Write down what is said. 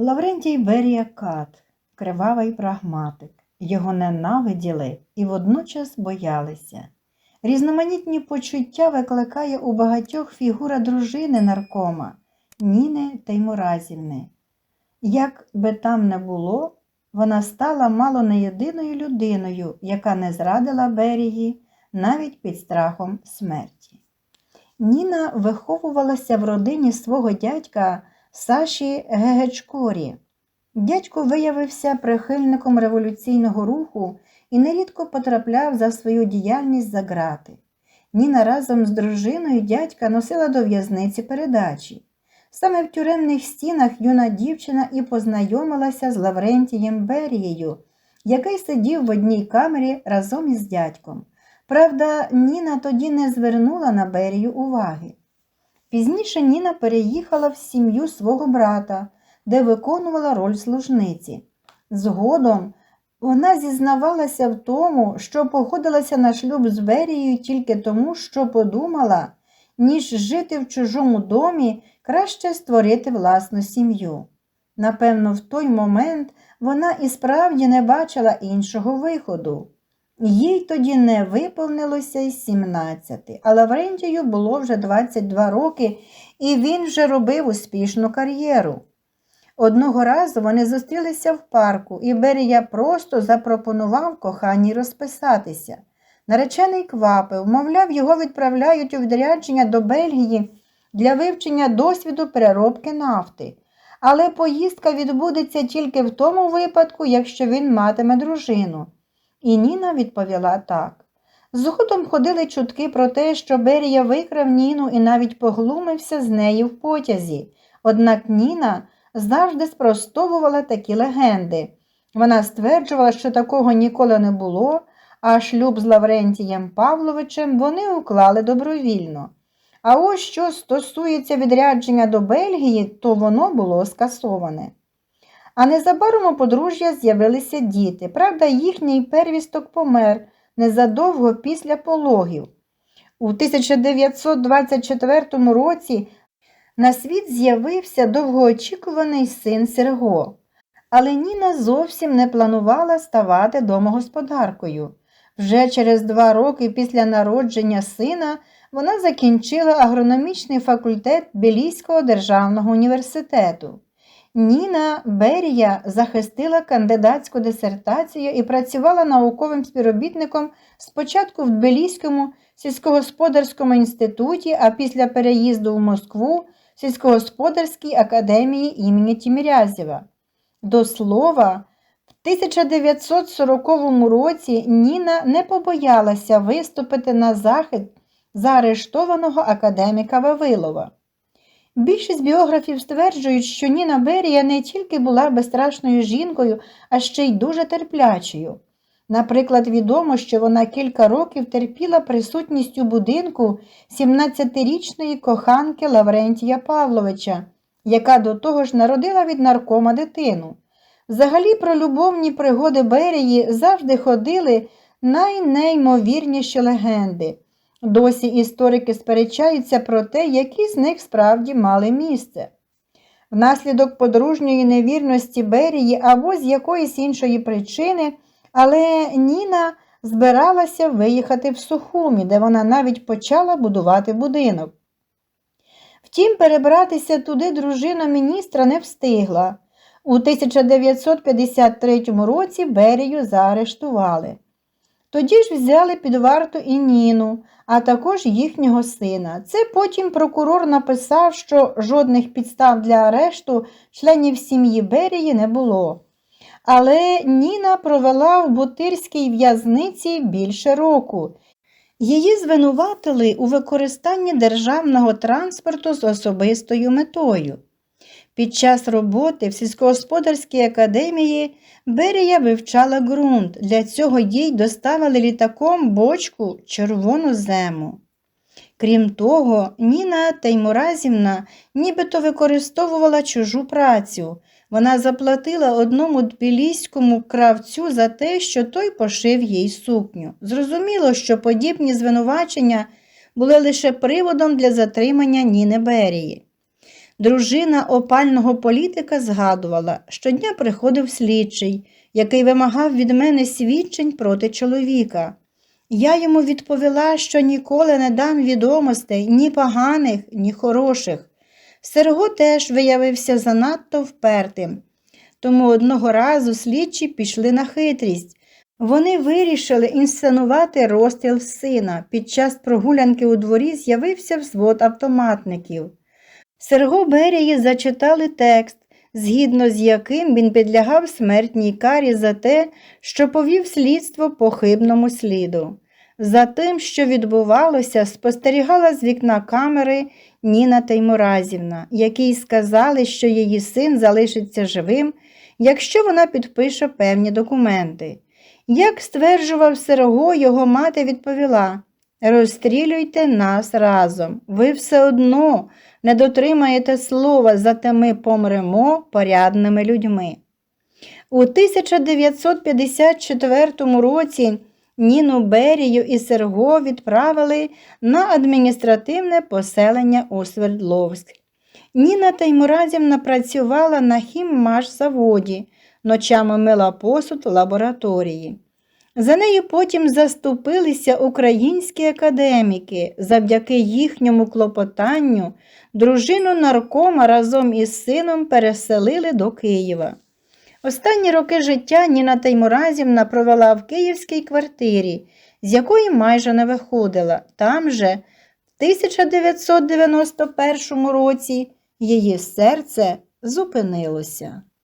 Лаврентій Берія Кат, кривавий прагматик. Його ненавиділи і водночас боялися. Різноманітні почуття викликає у багатьох фігура дружини наркома Ніни Теймуразівни. Як би там не було, вона стала мало не єдиною людиною, яка не зрадила Берії навіть під страхом смерті. Ніна виховувалася в родині свого дядька Саші Гегечкорі. Дядько виявився прихильником революційного руху і нерідко потрапляв за свою діяльність за грати. Ніна разом з дружиною дядька носила до в'язниці передачі. Саме в тюремних стінах юна дівчина і познайомилася з Лаврентієм Берією, який сидів в одній камері разом із дядьком. Правда, Ніна тоді не звернула на Берію уваги. Пізніше Ніна переїхала в сім'ю свого брата, де виконувала роль служниці. Згодом вона зізнавалася в тому, що погодилася на шлюб з Берією тільки тому, що подумала, ніж жити в чужому домі, краще створити власну сім'ю. Напевно, в той момент вона і справді не бачила іншого виходу. Їй тоді не виповнилося й 17, а Лаврентію було вже 22 роки, і він вже робив успішну кар'єру. Одного разу вони зустрілися в парку, і Берія просто запропонував коханій розписатися. Наречений квапив, мовляв, його відправляють у відрядження до Бельгії для вивчення досвіду переробки нафти. Але поїздка відбудеться тільки в тому випадку, якщо він матиме дружину. І Ніна відповіла так. Згодом ходили чутки про те, що Берія викрав Ніну і навіть поглумився з нею в потязі. Однак Ніна завжди спростовувала такі легенди. Вона стверджувала, що такого ніколи не було, а шлюб з Лаврентієм Павловичем вони уклали добровільно. А ось що стосується відрядження до Бельгії, то воно було скасоване. А незабаром у подружжя з'явилися діти. Правда, їхній первісток помер незадовго після пологів. У 1924 році на світ з'явився довгоочікуваний син Серго. Але Ніна зовсім не планувала ставати домогосподаркою. Вже через два роки після народження сина вона закінчила агрономічний факультет Білійського державного університету. Ніна Берія захистила кандидатську дисертацію і працювала науковим співробітником спочатку в Тбіліському сільськогосподарському інституті, а після переїзду в Москву в сільськогосподарській академії імені Тімірязєва. До слова, в 1940 році Ніна не побоялася виступити на захист заарештованого академіка Вавилова. Більшість біографів стверджують, що Ніна Берія не тільки була безстрашною жінкою, а ще й дуже терплячою. Наприклад, відомо, що вона кілька років терпіла присутність у будинку 17-річної коханки Лаврентія Павловича, яка до того ж народила від наркома дитину. Взагалі про любовні пригоди Берії завжди ходили найнеймовірніші легенди. Досі історики сперечаються про те, які з них справді мали місце. Внаслідок подружньої невірності Берії або з якоїсь іншої причини, але Ніна збиралася виїхати в Сухумі, де вона навіть почала будувати будинок. Втім, перебратися туди дружина міністра не встигла. У 1953 році Берію заарештували. Тоді ж взяли під варту і Ніну, а також їхнього сина. Це потім прокурор написав, що жодних підстав для арешту членів сім'ї Берії не було. Але Ніна провела в Бутирській в'язниці більше року. Її звинуватили у використанні державного транспорту з особистою метою. Під час роботи в сільськогосподарській академії Берія вивчала ґрунт. Для цього їй доставили літаком бочку червону зему. Крім того, Ніна Теймуразівна нібито використовувала чужу працю. Вона заплатила одному тбіліському кравцю за те, що той пошив їй сукню. Зрозуміло, що подібні звинувачення були лише приводом для затримання Ніни Берії. Дружина опального політика згадувала, щодня приходив слідчий, який вимагав від мене свідчень проти чоловіка. Я йому відповіла, що ніколи не дам відомостей ні поганих, ні хороших. Серго теж виявився занадто впертим. Тому одного разу слідчі пішли на хитрість. Вони вирішили інсценувати розстріл сина. Під час прогулянки у дворі з'явився взвод автоматників. Серго Берії зачитали текст, згідно з яким він підлягав смертній карі за те, що повів слідство по хибному сліду. За тим, що відбувалося, спостерігала з вікна камери Ніна Теймуразівна, якій сказали, що її син залишиться живим, якщо вона підпише певні документи. Як стверджував Серго, його мати відповіла Розстрілюйте нас разом, ви все одно не дотримаєте слова, зате ми помремо порядними людьми. У 1954 році Ніну Берію і Серго відправили на адміністративне поселення у Свердловськ. Ніна Таймуразівна працювала на хіммашзаводі, ночами мила посуд в лабораторії. За нею потім заступилися українські академіки. Завдяки їхньому клопотанню дружину наркома разом із сином переселили до Києва. Останні роки життя Ніна Таймуразівна провела в київській квартирі, з якої майже не виходила. Там же, в 1991 році, її серце зупинилося.